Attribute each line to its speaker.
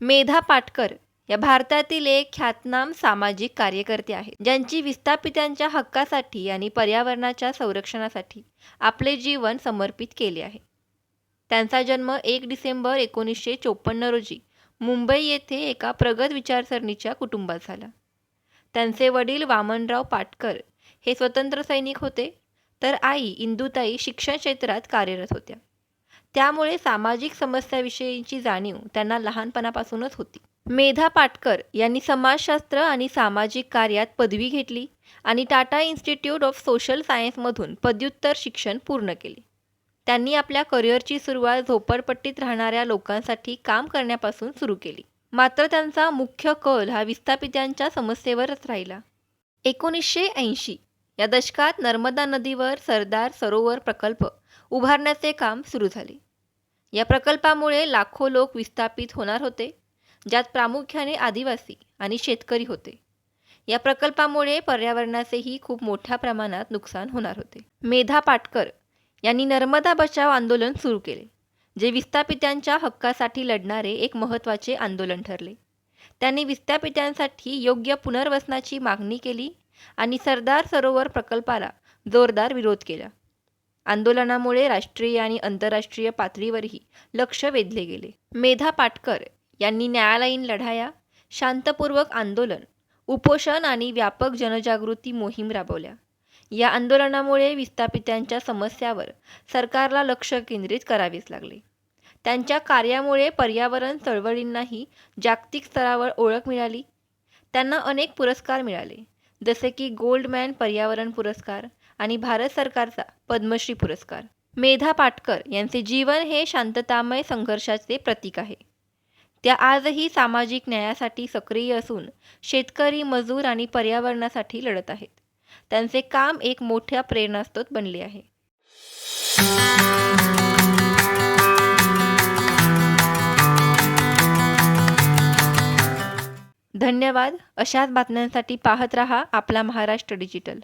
Speaker 1: मेधा पाटकर या भारतातील एक ख्यातनाम सामाजिक कार्यकर्ते आहेत. ज्यांची विस्थापितांच्या हक्कासाठी आणि पर्यावरणाच्या संरक्षणासाठी आपले जीवन समर्पित केले आहे. त्यांचा जन्म एक डिसेंबर एकोणीसशे चोपन्न रोजी मुंबई येथे एका प्रगत विचारसरणीच्या कुटुंबात झाला. त्यांचे वडील वामनराव पाटकर हे स्वतंत्र सैनिक होते तर आई इंदुताई शिक्षण क्षेत्रात कार्यरत होत्या. त्यामुळे सामाजिक समस्याविषयीची जाणीव त्यांना लहानपणापासूनच होती. मेधा पाटकर यांनी समाजशास्त्र आणि सामाजिक कार्यात पदवी घेतली आणि टाटा इन्स्टिट्यूट ऑफ सोशल सायन्समधून पदव्युत्तर शिक्षण पूर्ण केले. त्यांनी आपल्या करिअरची सुरुवात झोपडपट्टीत राहणाऱ्या लोकांसाठी काम करण्यापासून सुरू केली. मात्र त्यांचा मुख्य कल हा विस्थापितांच्या समस्येवरच राहिला. एकोणीसशे ऐंशी या दशकात नर्मदा नदीवर सरदार सरोवर प्रकल्प उभारण्याचे काम सुरू झाले. या प्रकल्पामुळे लाखो लोक विस्थापित होणार होते ज्यात प्रामुख्याने आदिवासी आणि शेतकरी होते. या प्रकल्पामुळे पर्यावरणाचेही खूप मोठ्या प्रमाणात नुकसान होणार होते. मेधा पाटकर यांनी नर्मदा बचाव आंदोलन सुरू केले जे विस्थापितांच्या हक्कासाठी लढणारे एक महत्त्वाचे आंदोलन ठरले. त्यांनी विस्थापितांसाठी योग्य पुनर्वसनाची मागणी केली आणि सरदार सरोवर प्रकल्पाला जोरदार विरोध केला. आंदोलनामुळे राष्ट्रीय आणि आंतरराष्ट्रीय पातळीवरही लक्ष वेधले गेले. मेधा पाटकर यांनी न्यायालयीन लढाया शांतपूर्वक आंदोलन उपोषण आणि व्यापक जनजागृती मोहीम राबवल्या. या आंदोलनामुळे विस्थापितांच्या समस्यावर सरकारला लक्ष केंद्रित करावेच लागले. त्यांच्या कार्यामुळे पर्यावरण चळवळींनाही जागतिक स्तरावर ओळख मिळाली. त्यांना अनेक पुरस्कार मिळाले. जसे की गोल्डमॅन पर्यावरण पुरस्कार आणि भारत सरकारचा पद्मश्री पुरस्कार. मेधा पाटकर यांचे जीवन हे शांततामय संघर्षाचे प्रतीक आहे. त्या आजही सामाजिक न्यायासाठी सक्रिय असून शेतकरी मजूर आणि पर्यावरणासाठी लढत आहेत. त्यांचे काम एक मोठ्या प्रेरणास्त्रोत बनले आहे. धन्यवाद. अशाच बातम्यांसाठी पाहत रहा आपला महाराष्ट्र डिजिटल.